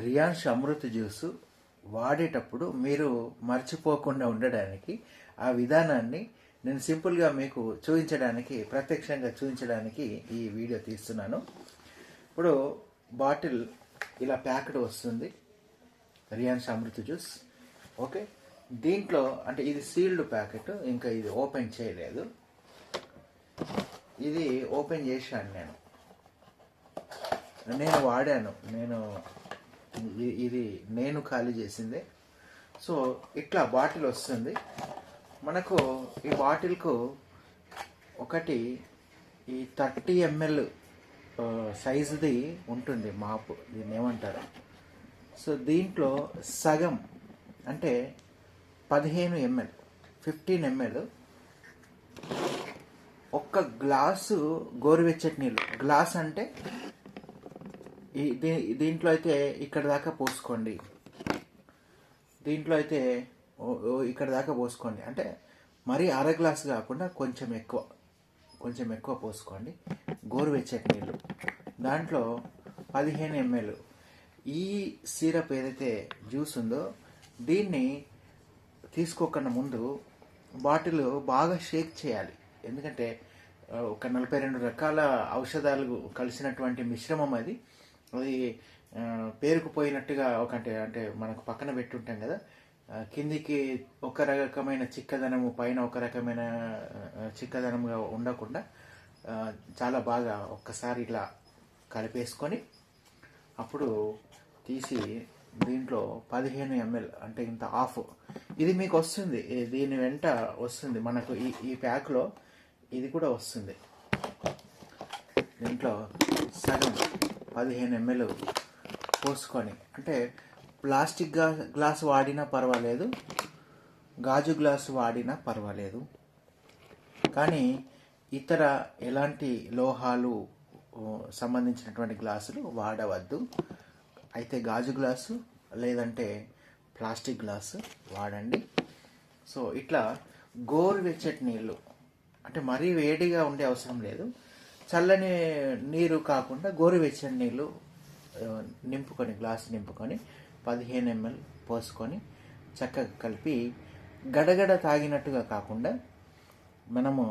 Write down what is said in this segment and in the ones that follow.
రియాన్స్ Amrit juice వాడేటప్పుడు మీరు మర్చిపోకుండా ఉండడానికి ఆ విధానాన్ని నేను సింపుల్గా మీకు చూపించడానికి ప్రత్యక్షంగా చూపించడానికి ఈ వీడియో తీస్తున్నాను. ఇప్పుడు బాటిల్ ఇలా ప్యాక్డ్ వస్తుంది రియాన్స్ అమృత్ జ్యూస్. ఓకే? దీంట్లో అంటే ఇది సీల్డ్ ప్యాకెట్ ఇంకా ఇది ఓపెన్ చేయలేదు. ఇది ఓపెన్ చేశాను నేను. నేను వాడాను. నేను ఇది నేను ఖాళీ చేసింది. సో ఇట్లా బాటిల్ వస్తుంది. మనకు ఈ బాటిల్కు ఒకటి ఈ థర్టీ ఎంఎల్ సైజుది ఉంటుంది మాపు. దీన్ని ఏమంటారు? సో దీంట్లో సగం అంటే పదిహేను ఎంఎల్ ఫిఫ్టీన్ ఎంఎల్ ఒక్క గ్లాసు గోరువెచ్చటి నీళ్ళు. గ్లాస్ అంటే దీ- దీంట్లో అయితే ఇక్కడ దాకా పోసుకోండి. దీంట్లో అయితే ఇక్కడ దాకా పోసుకోండి. అంటే మరీ అర గ్లాస్ కాకుండా కొంచెం ఎక్కువ కొంచెం ఎక్కువ పోసుకోండి. గోరువెచ్చటి నీళ్ళు. దాంట్లో పదిహేను ఎంఎల్. ఈ సిరప్ ఏదైతే జ్యూస్ ఉందో దీన్ని తీసుకోకుండా ముందు బాటిల్ బాగా షేక్ చేయాలి. ఎందుకంటే ఒక నలభై రెండు రకాల ఔషధాలు కలిసినటువంటి మిశ్రమం అది. అది పేరుకుపోయినట్టుగా ఒక అంటే అంటే మనకు పక్కన పెట్టుంటాం కదా. కిందికి ఒక రకమైన చిక్కదనము పైన ఒక రకమైన చిక్కదనముగా ఉండకుండా చాలా బాగా ఒక్కసారి ఇలా కలిపేసుకొని అప్పుడు తీసి దీంట్లో పదిహేను ఎంఎల్ అంటే ఇంత ఆఫ్ ఇది మీకు వస్తుంది. దీని వెంట వస్తుంది. మనకు ఈ ఈ ప్యాక్లో ఇది కూడా వస్తుంది. దీంట్లో సగం. పదిహేను ఎంఎల్ పోసుకొని అంటే ప్లాస్టిక్గా గ్లాస్ వాడినా పర్వాలేదు గాజు గ్లాసు వాడినా పర్వాలేదు. కానీ ఇతర ఎలాంటి లోహాలు సంబంధించినటువంటి గ్లాసులు వాడవద్దు. అయితే గాజు గ్లాసు లేదంటే ప్లాస్టిక్ గ్లాసు వాడండి. సో ఇట్లా గోరువెచ్చటి నీళ్ళు అంటే మరీ వేడిగా ఉండే అవసరం లేదు. చల్లని నీరు కాకుండా గోరువెచ్చని నీళ్ళు నింపుకొని గ్లాస్ నింపుకొని పదిహేను ఎంఎల్ పోసుకొని చక్కగా కలిపి గడగడ తాగినట్టుగా కాకుండా మనము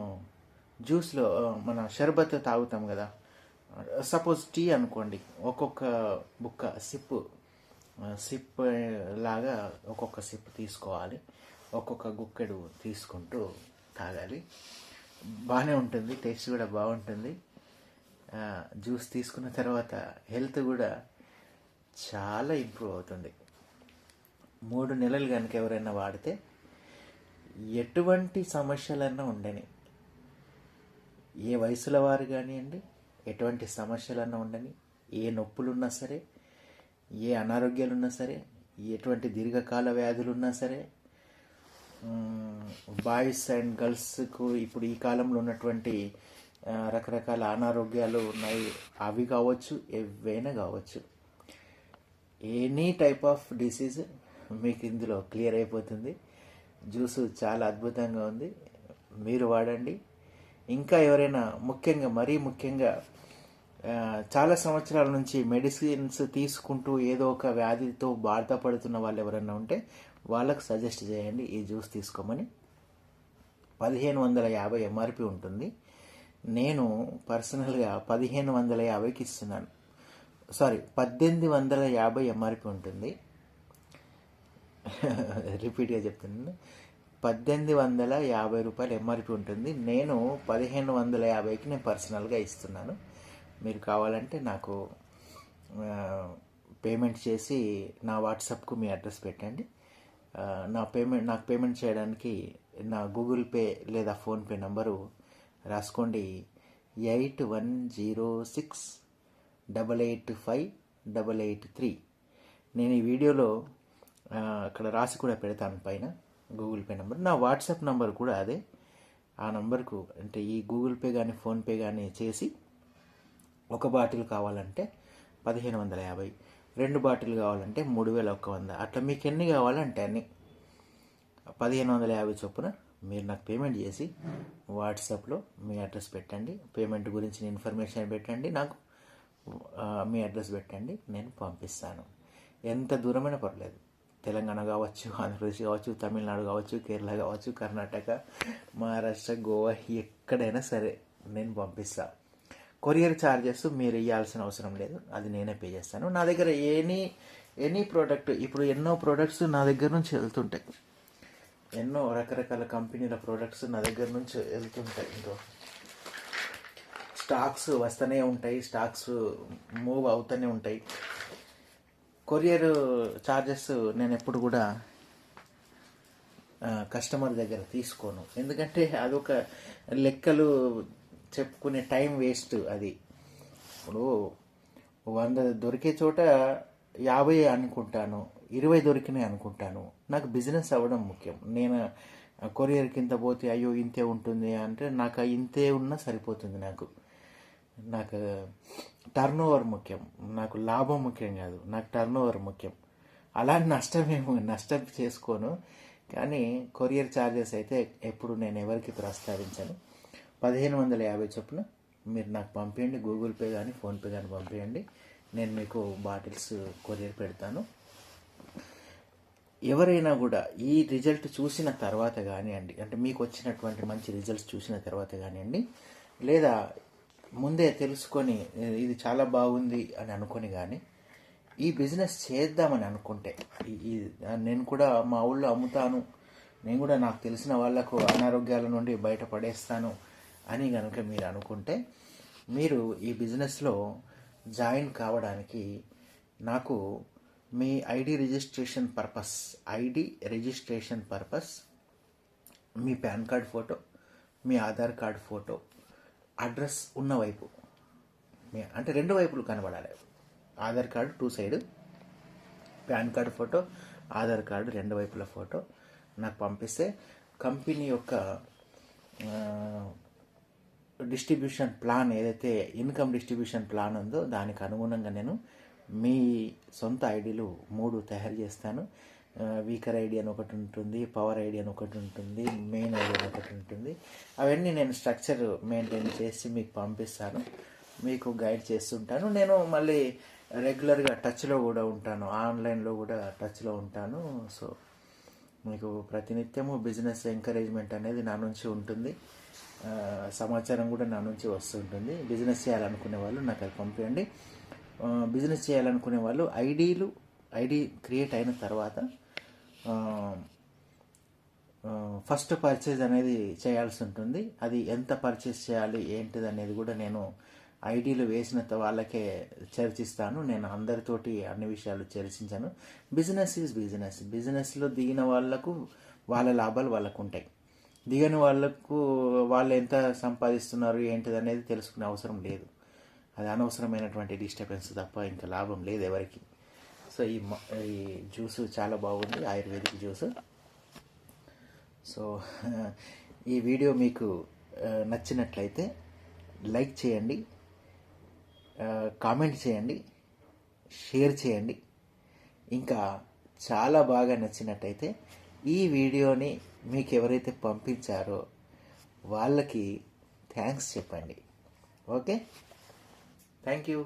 జ్యూస్లో మన షర్బత్ తాగుతాం కదా. సపోజ్ టీ అనుకోండి ఒక్కొక్క బుక్క సిప్ సిప్ లాగా ఒక్కొక్క సిప్ తీసుకోవాలి. ఒక్కొక్క గుక్కెడు తీసుకుంటూ తాగాలి. బాగానే ఉంటుంది టేస్ట్ కూడా బాగుంటుంది. జ్యూస్ తీసుకున్న తర్వాత హెల్త్ కూడా చాలా ఇంప్రూవ్ అవుతుంది. మూడు నెలలు కనుక ఎవరైనా వాడితే ఎటువంటి సమస్యలన్నా ఉండని ఏ వయసుల వారు కానివ్వండి ఎటువంటి సమస్యలన్నా ఉండని ఏ నొప్పులున్నా సరే ఏ అనారోగ్యాలున్నా సరే ఎటువంటి దీర్ఘకాల వ్యాధులున్నా సరే బాయ్స్ అండ్ గర్ల్స్కు ఇప్పుడు ఈ కాలంలో ఉన్నటువంటి రకరకాల అనారోగ్యాలు ఉన్నాయి. అవి కావచ్చు ఏవైనా కావచ్చు. ఎనీ టైప్ ఆఫ్ డిసీజ్ మీకు ఇందులో క్లియర్ అయిపోతుంది. జ్యూస్ చాలా అద్భుతంగా ఉంది. మీరు వాడండి. ఇంకా ఎవరైనా ముఖ్యంగా మరీ ముఖ్యంగా చాలా సంవత్సరాల నుంచి మెడిసిన్స్ తీసుకుంటూ ఏదో ఒక వ్యాధితో బాధపడుతున్న వాళ్ళు ఎవరైనా ఉంటే వాళ్ళకు సజెస్ట్ చేయండి ఈ జ్యూస్ తీసుకోమని. పదిహేను వందల యాభై ఎంఆర్పి ఉంటుంది. నేను పర్సనల్గా పదిహేను వందల యాభైకి ఇస్తున్నాను. సారీ పద్దెనిమిది వందల యాభై ఎంఆర్పి ఉంటుంది. రిపీట్గా చెప్తున్నాను. పద్దెనిమిది వందల యాభై రూపాయలు ఎంఆర్పి ఉంటుంది. నేను పదిహేను వందల యాభైకి నేను పర్సనల్గా ఇస్తున్నాను. మీరు కావాలంటే నాకు పేమెంట్ చేసి నా వాట్సాప్కు మీ అడ్రస్ పెట్టండి. నా పేమెంట్ నాకు పేమెంట్ చేయడానికి నా గూగుల్ పే లేదా ఫోన్పే నంబరు రాసుకోండి. Eight one zero six double eight five double eight three. నేను ఈ వీడియోలో అక్కడ రాసి కూడా పెడతాను పైన గూగుల్ పే నెంబర్. నా వాట్సాప్ నెంబర్ కూడా అదే. ఆ నెంబర్కు అంటే ఈ గూగుల్ పే కానీ ఫోన్పే కానీ చేసి ఒక బాటిల్ కావాలంటే పదిహేను వందల యాభై. రెండు బాటిల్ కావాలంటే మూడు వేల ఒక్క వంద. అట్లా మీకు ఎన్ని కావాలంటే అన్ని. పదిహేను వందల యాభై చొప్పున మీరు నాకు పేమెంట్ చేసి వాట్సాప్లో మీ అడ్రస్ పెట్టండి. పేమెంట్ గురించి ఇన్ఫర్మేషన్ పెట్టండి. నాకు మీ అడ్రస్ పెట్టండి. నేను పంపిస్తాను. ఎంత దూరమైనా పర్లేదు. తెలంగాణ కావచ్చు ఆంధ్రప్రదేశ్ కావచ్చు తమిళనాడు కావచ్చు కేరళ కావచ్చు కర్ణాటక మహారాష్ట్ర గోవా ఎక్కడైనా సరే నేను పంపిస్తా. కొరియర్ ఛార్జెస్ మీరు ఇవ్వాల్సిన అవసరం లేదు. అది నేనే పే చేస్తాను. నా దగ్గర ఎనీ ఎనీ ప్రోడక్ట్ ఇప్పుడు ఎన్నో ప్రోడక్ట్స్ నా దగ్గర నుంచి వెళ్తుంటాయి. ఎన్నో రకరకాల కంపెనీల ప్రోడక్ట్స్ నా దగ్గర నుంచి వెళ్తుంటాయి. ఇంకో స్టాక్స్ వస్తూనే ఉంటాయి స్టాక్స్ మూవ్ అవుతూనే ఉంటాయి. కొరియర్ ఛార్జెస్ నేను ఎప్పుడు కూడా కస్టమర్ దగ్గర తీసుకోను. ఎందుకంటే అదొక లెక్కలు చెప్పుకునే టైం వేస్ట్ అది. ఇప్పుడు వంద దొరికే చోట యాభై అనుకుంటాను ఇరవై దొరికినాయి అనుకుంటాను. నాకు బిజినెస్ అవ్వడం ముఖ్యం. నేను కొరియర్ కింద పోతే అయ్యో ఇంతే ఉంటుంది అంటే నాకు ఇంతే ఉన్నా సరిపోతుంది నాకు. నాకు టర్న్ ఓవర్ ముఖ్యం. నాకు లాభం ముఖ్యం కాదు. నాకు టర్న్ ఓవర్ ముఖ్యం. అలా నష్టమేమో నష్టం చేసుకోను. కానీ కొరియర్ ఛార్జెస్ అయితే ఎప్పుడు నేను ఎవరికి ప్రస్తావించను. పదిహేను వందల యాభై చొప్పున మీరు నాకు పంపించండి గూగుల్ పే కానీ ఫోన్పే కానీ పంపించండి నేను మీకు బాటిల్స్ కొరియర్ పెడతాను. ఎవరైనా కూడా ఈ రిజల్ట్ చూసిన తర్వాత కానివ్వండి అంటే మీకు వచ్చినటువంటి మంచి రిజల్ట్స్ చూసిన తర్వాత కానివ్వండి లేదా ముందే తెలుసుకొని ఇది చాలా బాగుంది అని అనుకొని కానీ ఈ బిజినెస్ చేద్దామని అనుకుంటే ఈ- ఈ నేను కూడా మా ఊళ్ళో అమ్ముతాను. నేను కూడా నాకు తెలిసిన వాళ్ళకు అనారోగ్యాల నుండి బయటపడేస్తాను. అని కనుక మీరు అనుకుంటే మీరు ఈ బిజినెస్లో జాయిన్ కావడానికి నాకు మీ ID registration purpose ID registration purpose మీ పాన్ కార్డ్ ఫోటో మీ ఆధార్ కార్డ్ ఫోటో అడ్రస్ ఉన్న వైపు మీ- అంటే రెండు వైపులు కనబడాలి. Aadhaar card two side PAN card photo Aadhaar card రెండు వైపుల ఫోటో నాకు పంపిస్తే కంపెనీ యొక్క డిస్ట్రిబ్యూషన్ ప్లాన్ ఏదైతే ఇన్కమ్ డిస్ట్రిబ్యూషన్ ప్లాన్ ఉందో దానికి అనుగుణంగా నేను మీ సొంత ఐడీలు మూడు తయారు చేస్తాను. వీకర్ ఐడి అని ఒకటి ఉంటుంది పవర్ ఐడి అని ఒకటి ఉంటుంది మెయిన్ ఐడి అని ఒకటి ఉంటుంది. అవన్నీ నేను స్ట్రక్చర్ మెయింటైన్ చేసి మీకు పంపిస్తాను. మీకు గైడ్ చేస్తుంటాను. నేను మళ్ళీ రెగ్యులర్గా టచ్లో కూడా ఉంటాను. ఆన్లైన్లో కూడా టచ్లో ఉంటాను. సో మీకు ప్రతినిత్యము బిజినెస్ ఎంకరేజ్మెంట్ అనేది నా నుంచి ఉంటుంది. సమాచారం కూడా నా నుంచి వస్తుంటుంది. బిజినెస్ చేయాలనుకునే వాళ్ళు నాకు అది పంపించండి బిజినెస్ చేయాలనుకునే వాళ్ళు ఐడీలు ఐడి క్రియేట్ అయిన తర్వాత ఫస్ట్ పర్చేజ్ అనేది చేయాల్సి ఉంటుంది. అది ఎంత పర్చేస్ చేయాలి ఏంటిది అనేది కూడా నేను ఐడీలు వేసిన వాళ్ళకే చర్చిస్తాను. నేను అందరితోటి అన్ని విషయాలు చర్చించాను. బిజినెస్ ఈజ్ బిజినెస్ బిజినెస్లో దిగిన వాళ్ళకు వాళ్ళ లాభాలు వాళ్ళకు ఉంటాయి దిగని వాళ్ళకు వాళ్ళు ఎంత సంపాదిస్తున్నారు ఏంటిది అనేది తెలుసుకునే అవసరం లేదు. అది అనవసరమైనటువంటి డిస్టర్బెన్స్ తప్ప ఇంకా లాభం లేదు ఎవరికి. సో ఈ ఈ జ్యూస్ చాలా బాగుంది ఆయుర్వేదిక్ జ్యూస్. సో ఈ వీడియో మీకు నచ్చినట్లయితే లైక్ చేయండి కామెంట్ చేయండి షేర్ చేయండి. ఇంకా చాలా బాగా నచ్చినట్టయితే ఈ వీడియోని మీకు ఎవరైతే పంపించారో వాళ్ళకి థ్యాంక్స్ చెప్పండి. ఓకే? Thank you.